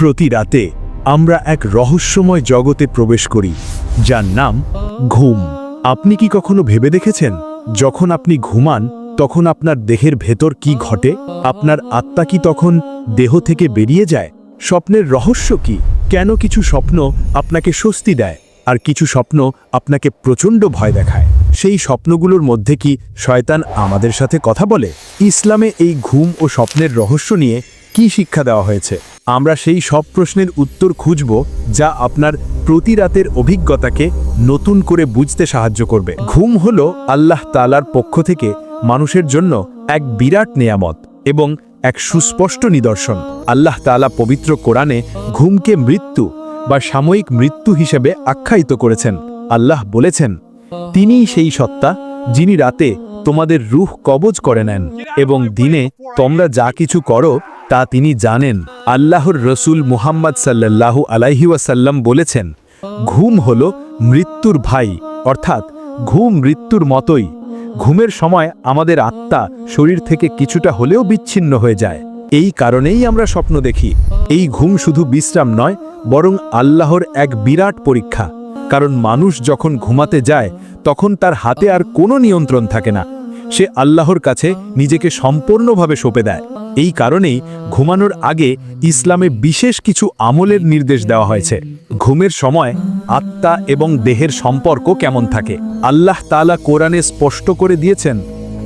প্রতি রাতে আমরা এক রহস্যময় জগতে প্রবেশ করি, যার নাম ঘুম। আপনি কি কখনো ভেবে দেখেছেন, যখন আপনি ঘুমান, তখন আপনার দেহের ভেতর কি ঘটে? আপনার আত্মা কি তখন দেহ থেকে বেরিয়ে যায়? স্বপ্নের রহস্য কি? কেন কিছু স্বপ্ন আপনাকে স্বস্তি দেয়, আর কিছু স্বপ্ন আপনাকে প্রচণ্ড ভয় দেখায়? সেই স্বপ্নগুলোর মধ্যে কি শয়তান আমাদের সাথে কথা বলে? ইসলামে এই ঘুম ও স্বপ্নের রহস্য নিয়ে কি শিক্ষা দেওয়া হয়েছে? আমরা সেই সব প্রশ্নের উত্তর খুঁজব যা আপনার প্রতি রাতের অভিজ্ঞতাকে নতুন করে বুঝতে সাহায্য করবে। ঘুম হল আল্লাহ তালার পক্ষ থেকে মানুষের জন্য এক বিরাট নেয়ামত এবং এক সুস্পষ্ট নিদর্শন। আল্লাহ তালা পবিত্র কোরআনে ঘুমকে মৃত্যু বা সাময়িক মৃত্যু হিসেবে আখ্যায়িত করেছেন। আল্লাহ বলেছেন, তিনিই সেই সত্তা যিনি রাতে তোমাদের রুহ কবজ করে নেন এবং দিনে তোমরা যা কিছু করো তা তিনি জানেন। আল্লাহর রসুল মুহাম্মদ সাল্লাল্লাহু আলাইহি ওয়াসাল্লাম বলেছেন, ঘুম হল মৃত্যুর ভাই, অর্থাৎ ঘুম মৃত্যুর মতোই। ঘুমের সময় আমাদের আত্মা শরীর থেকে কিছুটা হলেও বিচ্ছিন্ন হয়ে যায়। এই কারণেই আমরা স্বপ্ন দেখি। এই ঘুম শুধু বিশ্রাম নয়, বরং আল্লাহর এক বিরাট পরীক্ষা। কারণ মানুষ যখন ঘুমাতে যায়, তখন তার হাতে আর কোনো নিয়ন্ত্রণ থাকে না। সে আল্লাহর কাছে নিজেকে সম্পূর্ণভাবে সঁপে দেয়। এই কারণেই ঘুমানোর আগে ইসলামে বিশেষ কিছু আমলের নির্দেশ দেওয়া হয়েছে। ঘুমের সময় আত্মা এবং দেহের সম্পর্ক কেমন থাকে? আল্লাহ তালা কোরআনে স্পষ্ট করে দিয়েছেন,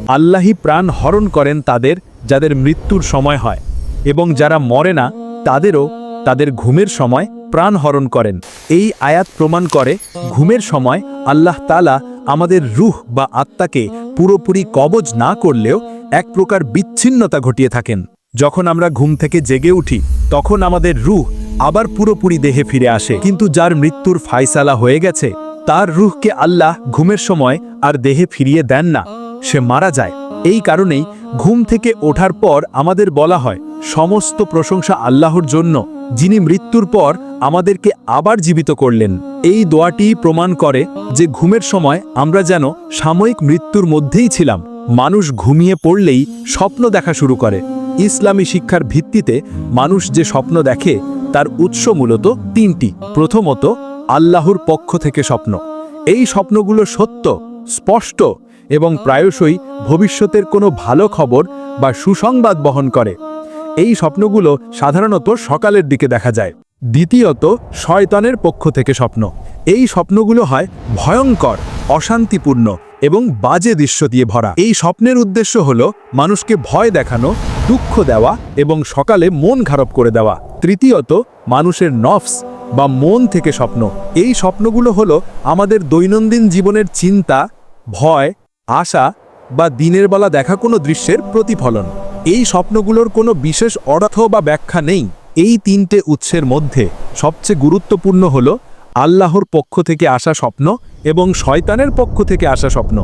আল্লাহই প্রাণ হরণ করেন তাদের যাদের মৃত্যুর সময় হয় এবং যারা মরে না, তাদেরও তাদের ঘুমের সময় প্রাণ হরণ করেন। এই আয়াত প্রমাণ করে ঘুমের সময় আল্লাহ তালা আমাদের রুহ বা আত্মাকে পুরোপুরি কবজ না করলেও এক প্রকার বিচ্ছিন্নতা ঘটিয়ে থাকেন। যখন আমরা ঘুম থেকে জেগে উঠি, তখন আমাদের রুহ আবার পুরোপুরি দেহে ফিরে আসে। কিন্তু যার মৃত্যুর ফায়সালা হয়ে গেছে, তার রুহকে আল্লাহ ঘুমের সময় আর দেহে ফিরিয়ে দেন না। সে মারা যায়। এই কারণেই ঘুম থেকে ওঠার পর আমাদের বলা হয়, সমস্ত প্রশংসা আল্লাহর জন্য, যিনি মৃত্যুর পর আমাদেরকে আবার জীবিত করলেন। এই দোয়াটি প্রমাণ করে যে ঘুমের সময় আমরা যেন সাময়িক মৃত্যুর মধ্যেই ছিলাম। মানুষ ঘুমিয়ে পড়লেই স্বপ্ন দেখা শুরু করে। ইসলামী শিক্ষার ভিত্তিতে মানুষ যে স্বপ্ন দেখে, তার উৎস মূলত তিনটি। প্রথমত, আল্লাহর পক্ষ থেকে স্বপ্ন। এই স্বপ্নগুলো সত্য, স্পষ্ট এবং প্রায়শই ভবিষ্যতের কোনো ভালো খবর বা সুসংবাদ বহন করে। এই স্বপ্নগুলো সাধারণত সকালের দিকে দেখা যায়। দ্বিতীয়ত, শয়তানের পক্ষ থেকে স্বপ্ন। এই স্বপ্নগুলো হয় ভয়ঙ্কর, অশান্তিপূর্ণ এবং বাজে দৃশ্য দিয়ে ভরা। এই স্বপ্নের উদ্দেশ্য হল মানুষকে ভয় দেখানো, দুঃখ দেওয়া এবং সকালে মন খারাপ করে দেওয়া। তৃতীয়ত, মানুষের নফস বা মন থেকে স্বপ্ন। এই স্বপ্নগুলো হলো আমাদের দৈনন্দিন জীবনের চিন্তা, ভয় আশা বা দিনের বেলা দেখা কোনো দৃশ্যের প্রতিফলন। এই স্বপ্নগুলোর কোনো বিশেষ অর্থ বা ব্যাখ্যা নেই। এই তিনটে উৎসের মধ্যে সবচেয়ে গুরুত্বপূর্ণ হল আল্লাহর পক্ষ থেকে আসা স্বপ্ন এবং শয়তানের পক্ষ থেকে আসা স্বপ্ন।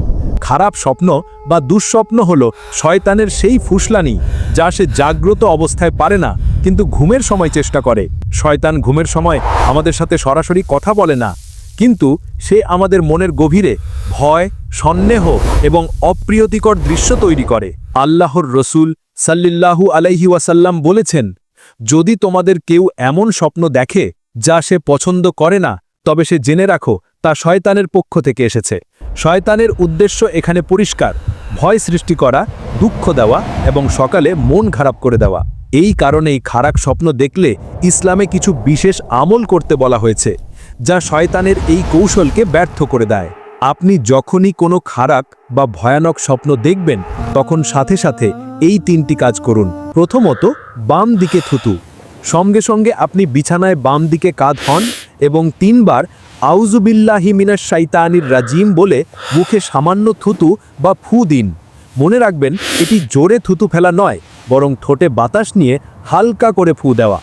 খারাপ স্বপ্ন বা দুঃস্বপ্ন হল শয়তানের সেই ফুসলানি যা সে জাগ্রত অবস্থায় পারে না, কিন্তু ঘুমের সময় চেষ্টা করে। শয়তান ঘুমের সময় আমাদের সাথে সরাসরি কথা বলে না। কিন্তু সে আমাদের মনের গভীরে ভয়, সন্দেহ এবং অপ্রিয়তিকর দৃশ্য তৈরি করে। আল্লাহর রসুল সাল্লিল্লাহু আলাইহি ওয়াসাল্লাম বলেছেন, যদি তোমাদের কেউ এমন স্বপ্ন দেখে যা সে পছন্দ করে না, তবে সে জেনে রাখো, তা শয়তানের পক্ষ থেকে এসেছে। শয়তানের উদ্দেশ্য এখানে পরিষ্কার, ভয় সৃষ্টি করা, দুঃখ দেওয়া এবং সকালে মন খারাপ করে দেওয়া। এই কারণেই খারাপ স্বপ্ন দেখলে ইসলামে কিছু বিশেষ আমল করতে বলা হয়েছে। যা শয়তানের এই কৌশলকে ব্যর্থ করে দেয়। আপনি যখনই কোনো খারাপ বা ভয়ানক স্বপ্ন দেখবেন, তখন সাথে সাথে এই তিনটি কাজ করুন। প্রথমত, বাম দিকে থুতু। সঙ্গে সঙ্গে আপনি বিছানায় বাম দিকে কাঁধ হন এবং তিনবার আউজুবিল্লাহি মিনাস শাইতানির রাজিম বলে মুখে সামান্য থুতু বা ফু দিন। মনে রাখবেন, এটি জোরে থুতু ফেলা নয়, বরং ঠোঁটে বাতাস নিয়ে হালকা করে ফু দেওয়া।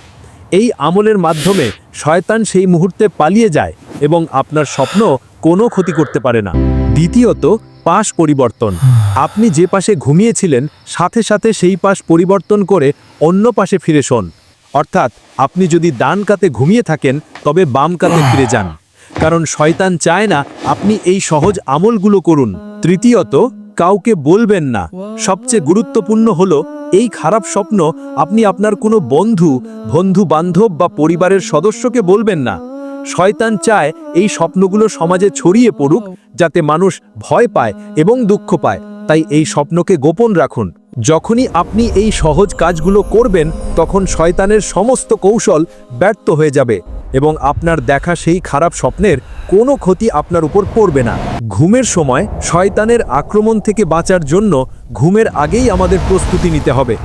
এই আমলের মাধ্যমে শয়তান সেই মুহূর্তে পালিয়ে যায় এবং আপনার স্বপ্ন কোনো ক্ষতি করতে পারে না। দ্বিতীয়ত, পাশ পরিবর্তন। আপনি যে পাশে ঘুমিয়েছিলেন, সাথে সাথে সেই পাশ পরিবর্তন করে অন্য পাশে ফিরে শোন। অর্থাৎ, আপনি যদি ডান কাতে ঘুমিয়ে থাকেন, তবে বাম কাতে ফিরে যান। কারণ শয়তান চায় না আপনি এই সহজ আমলগুলো করুন। তৃতীয়ত, কাউকে বলবেন না। সবচেয়ে গুরুত্বপূর্ণ হলো এই খারাপ স্বপ্ন আপনি আপনার কোনো বন্ধু বন্ধু বান্ধব বা পরিবারের সদস্যকে বলবেন না। শয়তান চায় এই স্বপ্নগুলো সমাজে ছড়িয়ে পড়ুক যাতে মানুষ ভয় পায় এবং দুঃখ পায়। তাই এই স্বপ্নকে গোপন রাখুন। যখনই আপনি এই সহজ কাজগুলো করবেন, তখন শয়তানের সমস্ত কৌশল ব্যর্থ হয়ে যাবে এবং আপনার দেখা সেই খারাপ স্বপ্নের কোনো ক্ষতি আপনার উপর পড়বে না। ঘুমের সময় শয়তানের আক্রমণ থেকে বাঁচার জন্য ঘুমের আগেই আমাদের প্রস্তুতি নিতে হবে।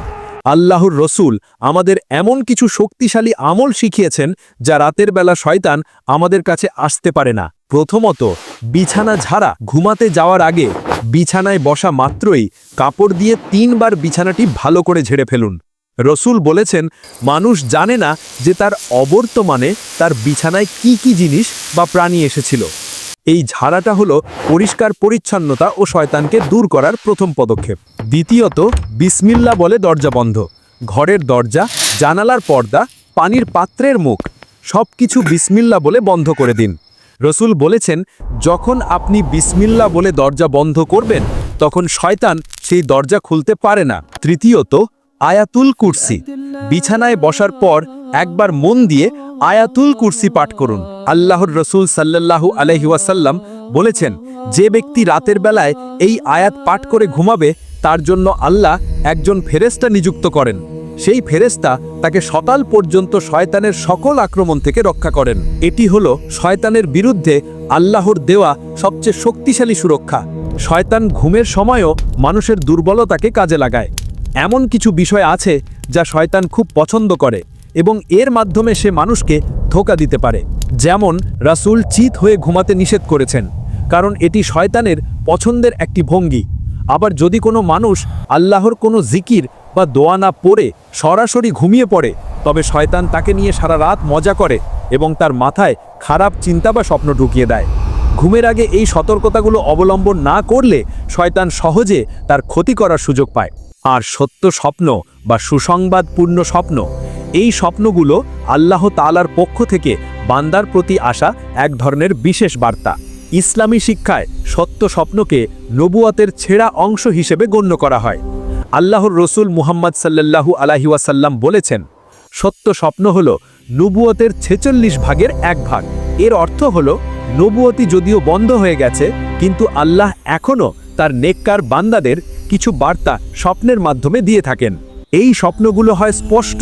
আল্লাহর রসুল আমাদের এমন কিছু শক্তিশালী আমল শিখিয়েছেন, যা রাতের বেলা শয়তান আমাদের কাছে আসতে পারে না। প্রথমত, বিছানা ঝাড়া ঘুমাতে যাওয়ার আগে বিছানায় বসা মাত্রই কাপড় দিয়ে তিনবার বিছানাটি ভালো করে ঝেড়ে ফেলুন। রসুল বলেছেন, মানুষ জানে না যে তার অবর্তমানে তার বিছানায় কি কি জিনিস বা প্রাণী এসেছিল। এই ঝাড়াটা হলো পরিষ্কার পরিচ্ছন্নতা ও শয়তানকে দূর করার প্রথম পদক্ষেপ। দ্বিতীয়ত, বিসমিল্লা বলে দরজা বন্ধ। ঘরের দরজা, জানালার পর্দা, পানির পাত্রের মুখ সব কিছু বিসমিল্লা বলে বন্ধ করে দিন। রসুল বলেছেন, যখন আপনি বিসমিল্লা বলে দরজা বন্ধ করবেন, তখন শয়তান সেই দরজা খুলতে পারে না। তৃতীয়ত, আয়াতুল কুরসি। বিছানায় বসার পর একবার মন দিয়ে আয়াতুল কুরসি পাঠ করুন। আল্লাহর রসুল সাল্লাল্লাহু আলহিউসাল্লাম বলেছেন, যে ব্যক্তি রাতের বেলায় এই আয়াত পাঠ করে ঘুমাবে, তার জন্য আল্লাহ একজন ফেরেস্তা নিযুক্ত করেন। সেই ফেরেস্তা তাকে সকাল পর্যন্ত শয়তানের সকল আক্রমণ থেকে রক্ষা করেন। এটি হল শয়তানের বিরুদ্ধে আল্লাহর দেওয়া সবচেয়ে শক্তিশালী সুরক্ষা। শয়তান ঘুমের সময়ও মানুষের দুর্বলতাকে কাজে লাগায়। এমন কিছু বিষয় আছে যা শয়তান খুব পছন্দ করে এবং এর মাধ্যমে সে মানুষকে ধোকা দিতে পারে। যেমন, রাসূল চিত হয়ে ঘুমাতে নিষেধ করেছেন, কারণ এটি শয়তানের পছন্দের একটি ভঙ্গি। আবার যদি কোনো মানুষ আল্লাহর কোনো জিকির বা দোয়া না পড়ে সরাসরি ঘুমিয়ে পড়ে। তবে শয়তান তাকে নিয়ে সারা রাত মজা করে এবং তার মাথায় খারাপ চিন্তা বা স্বপ্ন ঢুকিয়ে দেয়। ঘুমের আগে এই সতর্কতাগুলো অবলম্বন না করলে শয়তান সহজে তার ক্ষতি করার সুযোগ পায়। আর সত্য স্বপ্ন বা সুসংবাদপূর্ণ স্বপ্ন, এই স্বপ্নগুলো আল্লাহ তালার পক্ষ থেকে বান্দার প্রতি আসা এক ধরনের বিশেষ বার্তা। ইসলামী শিক্ষায় সত্য স্বপ্নকে নবুয়াতের ছেঁড়া অংশ হিসেবে গণ্য করা হয়। আল্লাহর রসুল মুহাম্মদ সাল্লাল্লাহু আলাহিওয়াসাল্লাম বলেছেন, সত্য স্বপ্ন হল নবুয়তের ছেচল্লিশ ভাগের এক ভাগ। এর অর্থ হল নবুয়তি যদিও বন্ধ হয়ে গেছে, কিন্তু আল্লাহ এখনও তার নেককার বান্দাদের কিছু বার্তা স্বপ্নের মাধ্যমে দিয়ে থাকেন। এই স্বপ্নগুলো হয় স্পষ্ট,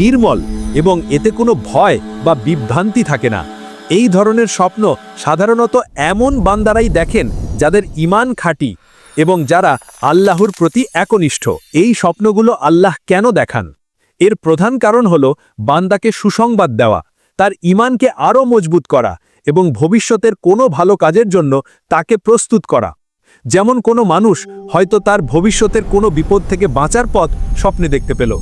নির্মল এবং এতে কোনো ভয় বা বিভ্রান্তি থাকে না। এই ধরনের স্বপ্ন সাধারণত এমন বান্দারাই দেখেন যাদের ইমান খাঁটি এবং যারা আল্লাহর প্রতি একনিষ্ঠ, এই স্বপ্নগুলো আল্লাহ কেন দেখান? এর প্রধান কারণ হল বান্দাকে সুসংবাদ দেওয়া, তার ইমানকে আরও মজবুত করা এবং ভবিষ্যতের কোনো ভালো কাজের জন্য তাকে প্রস্তুত করা। যেমন কোনো মানুষ হয়তো তার ভবিষ্যতের কোনো বিপদ থেকে বাঁচার পথ স্বপ্নে দেখতে পেল,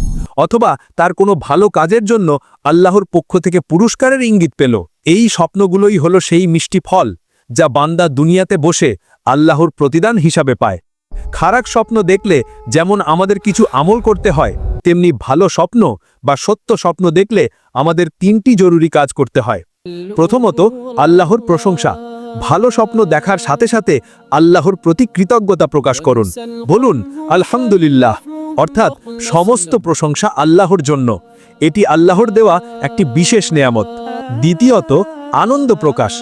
অথবা তার কোনো ভালো কাজের জন্য আল্লাহর পক্ষ থেকে পুরস্কারের ইঙ্গিত পেল। এই স্বপ্নগুলোই হলো সেই মিষ্টি ফল। যা বান্দা দুনিয়াতে বসে আল্লাহর প্রতিদান হিসাবে পায়। খারাপ স্বপ্ন দেখলে যেমন আমাদের কিছু আমল করতে হয়, তেমনি ভালো স্বপ্ন বা সত্য স্বপ্ন দেখলে আমাদের তিনটি জরুরি কাজ করতে হয়। প্রথমত, আল্লাহর প্রশংসা। ভালো স্বপ্ন দেখার সাথে সাথে আল্লাহর প্রতি কৃতজ্ঞতা প্রকাশ করুন। বলুন, আলহামদুলিল্লাহ। অর্থাৎ সমস্ত প্রশংসা আল্লাহর জন্য। এটি আল্লাহর দেওয়া একটি বিশেষ নেয়ামত। দ্বিতীয়ত, আনন্দ প্রকাশ।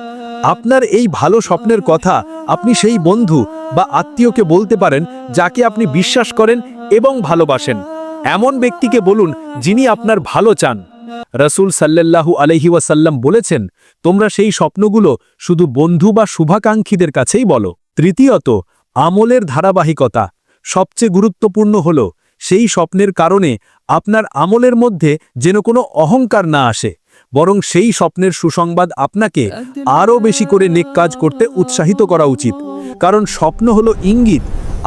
আপনার এই ভালো স্বপ্নের কথা আপনি সেই বন্ধু বা আত্মীয়কে বলতে পারেন যাকে আপনি বিশ্বাস করেন এবং ভালোবাসেন। এমন ব্যক্তিকে বলুন যিনি আপনার ভালো চান। রসুল সাল্লাল্লাহু আলহি ওয়াসাল্লাম বলেছেন, তোমরা সেই স্বপ্নগুলো শুধু বন্ধু বা শুভাকাঙ্ক্ষীদের কাছেই বলো। তৃতীয়ত, আমলের ধারাবাহিকতা। সবচেয়ে গুরুত্বপূর্ণ হল, সেই স্বপ্নের কারণে আপনার আমলের মধ্যে যেন কোনো অহংকার না আসে। বরং সেই স্বপ্নের সুসংবাদ আপনাকে আরও বেশি করে নেক কাজ করতে উৎসাহিত করা উচিত। কারণ স্বপ্ন হলো ইঙ্গিত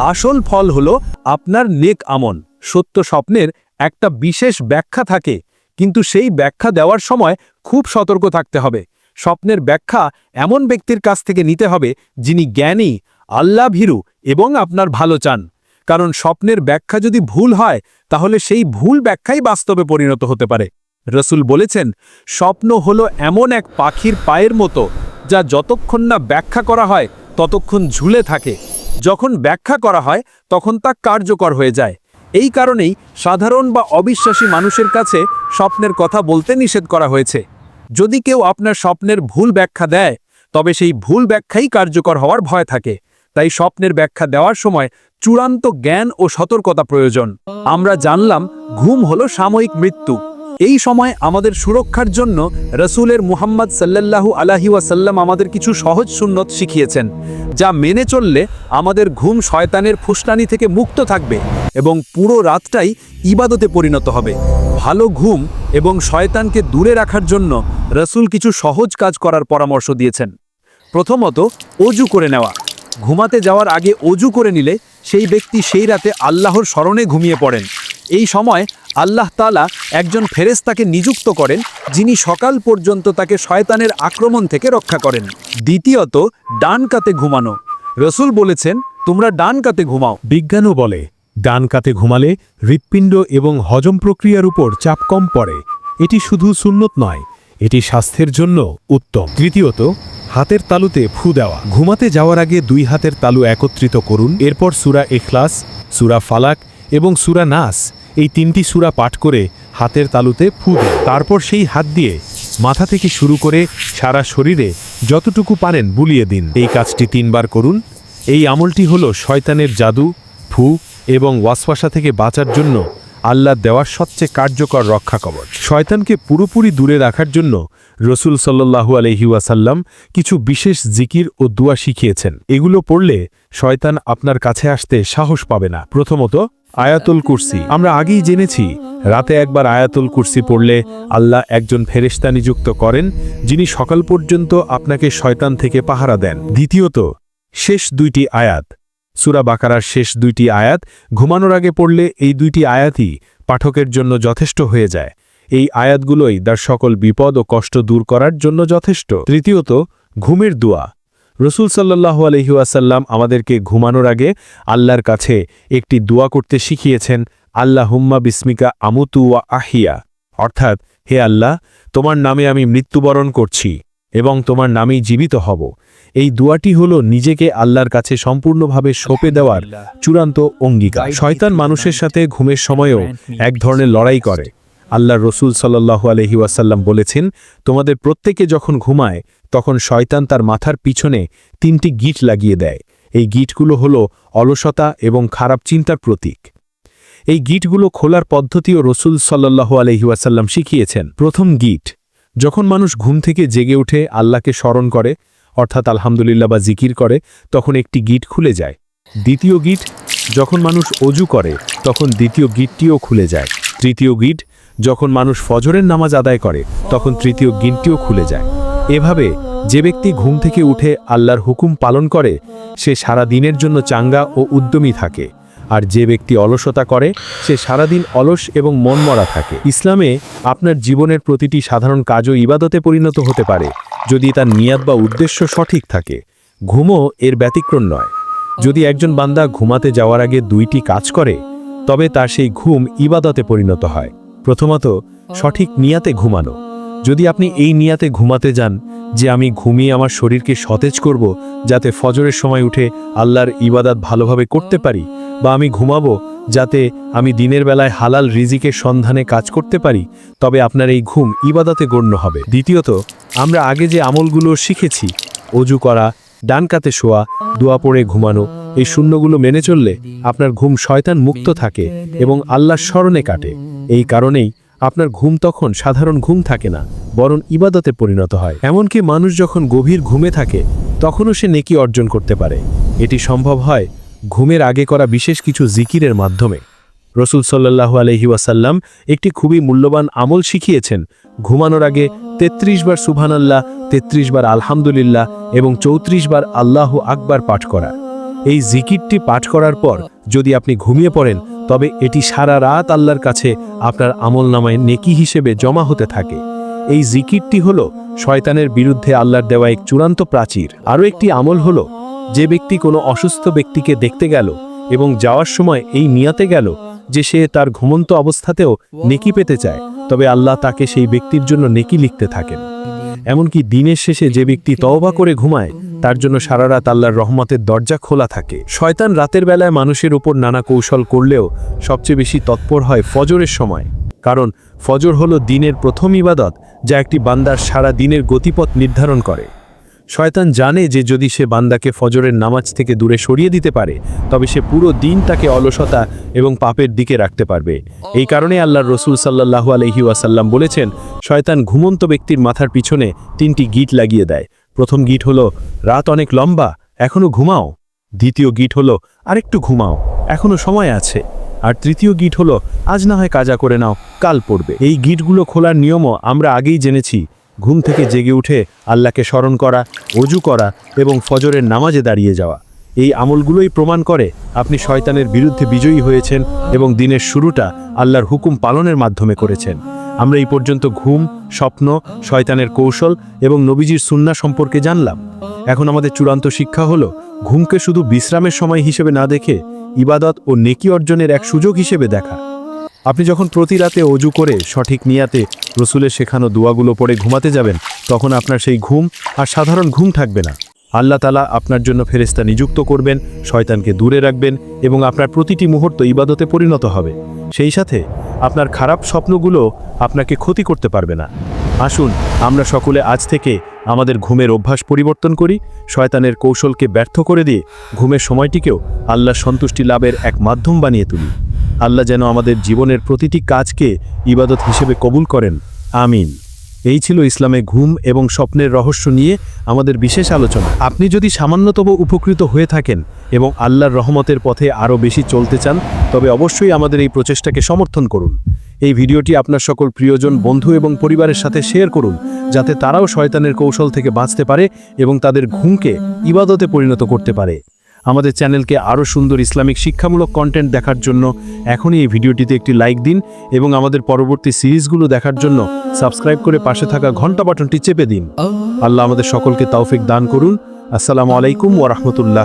আসল ফল হলো আপনার নেক আমন সত্য স্বপ্নের একটা বিশেষ ব্যাখ্যা থাকে কিন্তু সেই ব্যাখ্যা দেওয়ার সময় খুব সতর্ক থাকতে হবে। স্বপ্নের ব্যাখ্যা এমন ব্যক্তির কাছ থেকে নিতে হবে যিনি জ্ঞানী আল্লাহ ভীরু এবং আপনার ভালো চান। কারণ স্বপ্নের ব্যাখ্যা যদি ভুল হয় তাহলে সেই ভুল ব্যাখ্যাই বাস্তবে পরিণত হতে পারে। রসুল বলেছেন, স্বপ্ন হলো এমন এক পাখির পায়ের মতো, যা যতক্ষণ না ব্যাখ্যা করা হয়, ততক্ষণ ঝুলে থাকে। যখন ব্যাখ্যা করা হয়, তখন তা কার্যকর হয়ে যায়। এই কারণেই সাধারণ বা অবিশ্বাসী মানুষের কাছে স্বপ্নের কথা বলতে নিষেধ করা হয়েছে। যদি কেউ আপনার স্বপ্নের ভুল ব্যাখ্যা দেয়, তবে সেই ভুল ব্যাখ্যাই কার্যকর হওয়ার ভয় থাকে। তাই স্বপ্নের ব্যাখ্যা দেওয়ার সময় চূড়ান্ত জ্ঞান ও সতর্কতা প্রয়োজন। আমরা জানলাম, ঘুম হলো সাময়িক মৃত্যু। এই সময় আমাদের সুরক্ষার জন্য রসুলের মুহাম্মদ সাল্লাল্লাহু আলাহি ওয়াসাল্লাম আমাদের কিছু সহজ সুন্নত শিখিয়েছেন, যা মেনে চললে আমাদের ঘুম শয়তানের ফুসলানি থেকে মুক্ত থাকবে এবং পুরো রাতটাই ইবাদতে পরিণত হবে। ভালো ঘুম এবং শয়তানকে দূরে রাখার জন্য রসুল কিছু সহজ কাজ করার পরামর্শ দিয়েছেন। প্রথমত, অজু করে নেওয়া। ঘুমাতে যাওয়ার আগে অজু করে নিলে সেই ব্যক্তি সেই রাতে আল্লাহর স্মরণে ঘুমিয়ে পড়েন। এই সময় আল্লাহ তালা একজন ফেরেস্তাকে নিযুক্ত করেন, যিনি সকাল পর্যন্ত তাকে শয়তানের আক্রমণ থেকে রক্ষা করেন। দ্বিতীয়ত, ডান কাতে ঘুমানো। রসুল বলেছেন, তোমরা ডান কাতে ঘুমাও। বিজ্ঞানও বলে, ডান কাতে ঘুমালে হৃৎপিণ্ড এবং হজম প্রক্রিয়ার উপর চাপ কম পড়ে। এটি শুধু সুন্নত নয়, এটি স্বাস্থ্যের জন্য উত্তম। তৃতীয়ত, হাতের তালুতে ফু দেওয়া। ঘুমাতে যাওয়ার আগে দুই হাতের তালু একত্রিত করুন। এরপর সুরা এখলাস সুরা ফালাক এবং সুরা নাস, এই তিনটি সুরা পাঠ করে হাতের তালুতে ফু তারপর সেই হাত দিয়ে মাথা থেকে শুরু করে সারা শরীরে যতটুকু পারেন বুলিয়ে দিন। এই কাজটি তিনবার করুন। এই আমলটি হলো শয়তানের জাদু, ফু এবং ওয়াসওয়াসা থেকে বাঁচার জন্য আল্লাহ দেওয়ার সবচেয়ে কার্যকর রক্ষা কবচ। শয়তানকে পুরোপুরি দূরে রাখার জন্য রসুল সাল্লাহু আলহি ওয়াসাল্লাম কিছু বিশেষ জিকির ও দুয়া শিখিয়েছেন। এগুলো পড়লে শয়তান আপনার কাছে আসতে সাহস পাবে না। প্রথমত আয়াতুল কুরসি। আমরা আগেই জেনেছি, রাতে একবার আয়াতুল কুরসি পড়লে আল্লাহ একজন ফেরেশতা নিযুক্ত করেন, যিনি সকাল পর্যন্ত আপনাকে শয়তান থেকে পাহারা দেন। দ্বিতীয়ত, শেষ দুইটি আয়াত। সুরা বাকারার শেষ দুইটি আয়াত ঘুমানোর আগে পড়লে এই দুইটি আয়াতই পাঠকের জন্য যথেষ্ট হয়ে যায়। এই আয়াতগুলোই তার সকল বিপদ ও কষ্ট দূর করার জন্য যথেষ্ট। তৃতীয়ত, ঘুমের দোয়া। রসুল সাল্লাহু আলহিউসাল্লাম আমাদেরকে ঘুমানোর আগে আল্লাহর কাছে একটি দোয়া করতে শিখিয়েছেন আল্লাহ হুম্মা বিস্মিকা আমুতু ওয়া আহিয়া। অর্থাৎ হে আল্লাহ তোমার নামে আমি মৃত্যুবরণ করছি এবং তোমার নামেই জীবিত হব। এই দুয়াটি হল নিজেকে আল্লাহর কাছে সম্পূর্ণভাবে সঁপে দেওয়ার চূড়ান্ত অঙ্গীকার। শয়তান মানুষের সাথে ঘুমের সময়ও এক ধরনের লড়াই করে। আল্লাহ রসুল সাল্লাহু আলহি ওয়াসাল্লাম বলেছেন তোমাদের প্রত্যেকে যখন ঘুমায় তখন শয়তান তার মাথার পিছনে তিনটি গিট লাগিয়ে দেয়। এই গিটগুলো হল অলসতা এবং খারাপ চিন্তার প্রতীক। এই গিটগুলো খোলার পদ্ধতিও রসুল সাল্লাহু আলহি ওয়াসাল্লাম শিখিয়েছেন। প্রথম গিট, যখন মানুষ ঘুম থেকে জেগে উঠে আল্লাহকে স্মরণ করে, অর্থাৎ আলহামদুলিল্লাহ বা জিকির করে, তখন একটি গিট খুলে যায়। দ্বিতীয় গিট, যখন মানুষ অজু করে, তখন দ্বিতীয় গিটটিও খুলে যায়। তৃতীয় গিট, যখন মানুষ ফজরের নামাজ আদায় করে, তখন তৃতীয় গিটটিও খুলে যায়। এভাবে যে ব্যক্তি ঘুম থেকে উঠে আল্লাহর হুকুম পালন করে, সে সারা দিনের জন্য চাঙ্গা ও উদ্যমী থাকে। আর যে ব্যক্তি অলসতা করে, সে সারাদিন অলস এবং মনমরা থাকে। ইসলামে আপনার জীবনের প্রতিটি সাধারণ কাজও ইবাদতে পরিণত হতে পারে, যদি তার নিয়াত বা উদ্দেশ্য সঠিক থাকে। ঘুমও এর ব্যতিক্রম নয়। যদি একজন বান্দা ঘুমাতে যাওয়ার আগে দুইটি কাজ করে, তবে তার সেই ঘুম ইবাদতে পরিণত হয়। প্রথমত, সঠিক নিয়াতে ঘুমানো। যদি আপনি এই নিয়াতে ঘুমাতে যান, যে আমি ঘুমিয়ে আমার শরীরকে সতেজ করব, যাতে ফজরের সময় উঠে আল্লাহর ইবাদাত ভালোভাবে করতে পারি, বা আমি ঘুমাবো, যাতে আমি দিনের বেলায় হালাল রিজিকের সন্ধানে কাজ করতে পারি, তবে আপনার এই ঘুম ইবাদাতে গণ্য হবে। দ্বিতীয়ত, আমরা আগে যে আমলগুলো শিখেছি, অজু করা, ডান কাতে শোয়া, দোয়া পড়ে ঘুমানো, এই শূন্যগুলো মেনে চললে আপনার ঘুম শয়তান মুক্ত থাকে এবং আল্লাহর স্মরণে কাটে। এই কারণেই আপনার ঘুম তখন সাধারণ ঘুম থাকে না, বরং ইবাদতে পরিণত হয়। এমনকি মানুষ যখন গভীর ঘুমে থাকে, তখনও সে নেকি অর্জন করতে পারে। এটি সম্ভব হয় ঘুমের আগে করা বিশেষ কিছু জিকিরের মাধ্যমে। রসুল সাল্লাহু আলহি ওয়াসাল্লাম একটি খুবই মূল্যবান আমল শিখিয়েছেন, ঘুমানোর আগে ৩৩ বার সুবহানাল্লাহ ৩৩ বার আলহামদুলিল্লাহ এবং ৩৪ বার আল্লাহ আকবার পাঠ করা। এই জিকিরটি পাঠ করার পর যদি আপনি ঘুমিয়ে পড়েন তবে এটি সারা রাত আল্লাহর কাছে আপনার আমল নামায় নেকি হিসেবে জমা হতে থাকে। এই জিকিরটি হল শয়তানের বিরুদ্ধে আল্লাহর দেওয়া এক চূড়ান্ত প্রাচীর। আরও একটি আমল হল, যে ব্যক্তি কোনো অসুস্থ ব্যক্তিকে দেখতে গেল এবং যাওয়ার সময় এই নিয়াতে গেল যে সে তার ঘুমন্ত অবস্থাতেও নেকি পেতে চায়, তবে আল্লাহ তাকে সেই ব্যক্তির জন্য নেকি লিখতে থাকেন। এমনকি দিনের শেষে যে ব্যক্তি তওবা করে ঘুমায়, তার জন্য সারা রাত আল্লাহর রহমতের দরজা খোলা থাকে। শয়তান রাতের বেলায় মানুষের উপর নানা কৌশল করলেও সবচেয়ে বেশি তৎপর হয় ফজরের সময়। কারণ ফজর হলো দিনের প্রথম ইবাদত, যা একটি বান্দার সারা দিনের গতিপথ নির্ধারণ করে। শয়তান জানে যে যদি সে বান্দাকে ফজরের নামাজ থেকে দূরে সরিয়ে দিতে পারে, তবে সে পুরো দিন তাকে অলসতা এবং পাপের দিকে রাখতে পারবে। এই কারণে আল্লাহর রসুল সাল্লাহু আলহি ওয়াসাল্লাম বলেছেন, শয়তান ঘুমন্ত ব্যক্তির মাথার পিছনে তিনটি গিট লাগিয়ে দেয়। প্রথম গিট হলো, রাত অনেক লম্বা এখনও ঘুমাও। দ্বিতীয় গিট হলো, আরেকটু ঘুমাও এখনও সময় আছে। আর তৃতীয় গিট হলো, আজ না হয় কাজা করে নাও, কাল পড়বে। এই গিটগুলো খোলার নিয়মও আমরা আগেই জেনেছি। ঘুম থেকে জেগে উঠে আল্লাহকে স্মরণ করা, অজু করা এবং ফজরের নামাজে দাঁড়িয়ে যাওয়া। এই আমলগুলোই প্রমাণ করে আপনি শয়তানের বিরুদ্ধে বিজয়ী হয়েছেন এবং দিনের শুরুটা আল্লাহর হুকুম পালনের মাধ্যমে করেছেন। আমরা এই পর্যন্ত ঘুম, স্বপ্ন, শয়তানের কৌশল এবং নবীজির সুন্না সম্পর্কে জানলাম। এখন আমাদের চূড়ান্ত শিক্ষা হলো, ঘুমকে শুধু বিশ্রামের সময় হিসেবে না দেখে ইবাদত ও নেকি অর্জনের এক সুযোগ হিসেবে দেখা। আপনি যখন প্রতি রাতে অজু করে সঠিক নিয়াতে রসুলের শেখানো দোয়াগুলো পড়ে ঘুমাতে যাবেন, তখন আপনার সেই ঘুম আর সাধারণ ঘুম থাকবে না। আল্লাহ তালা আপনার জন্য ফেরেস্তা নিযুক্ত করবেন, শয়তানকে দূরে রাখবেন এবং আপনার প্রতিটি মুহূর্ত ইবাদতে পরিণত হবে। সেই সাথে আপনার খারাপ স্বপ্নগুলো আপনাকে ক্ষতি করতে পারবে না। আসুন, আমরা সকলে আজ থেকে আমাদের ঘুমের অভ্যাস পরিবর্তন করি, শয়তানের কৌশলকে ব্যর্থ করে দিয়ে ঘুমের সময়টিকেও আল্লাহ সন্তুষ্টি লাভের এক মাধ্যম বানিয়ে তুলি। আল্লাহ যেন আমাদের জীবনের প্রতিটি কাজকে ইবাদত হিসেবে কবুল করেন। আমিন। এই ছিল ইসলামে ঘুম এবং স্বপ্নের রহস্য নিয়ে আমাদের বিশেষ আলোচনা। আপনি যদি সামান্যতম উপকৃত হয়ে থাকেন এবং আল্লাহর রহমতের পথে আরও বেশি চলতে চান, তবে অবশ্যই আমাদের এই প্রচেষ্টাকে সমর্থন করুন। এই ভিডিওটি আপনার সকল প্রিয়জন, বন্ধু এবং পরিবারের সাথে শেয়ার করুন, যাতে তারাও শয়তানের কৌশল থেকে বাঁচতে পারে এবং তাদের ঘুমকে ইবাদতে পরিণত করতে পারে। আমাদের চ্যানেলকে আরও সুন্দর ইসলামিক শিক্ষামূলক কন্টেন্ট দেখার জন্য এখনই এই ভিডিওটিতে একটি লাইক দিন এবং আমাদের পরবর্তী সিরিজগুলো দেখার জন্য সাবস্ক্রাইব করে পাশে থাকা ঘণ্টা বাটনটি চেপে দিন। আল্লাহ আমাদের সকলকে তাওফিক দান করুন। আসসালামু আলাইকুম ওরহমতুল্লাহ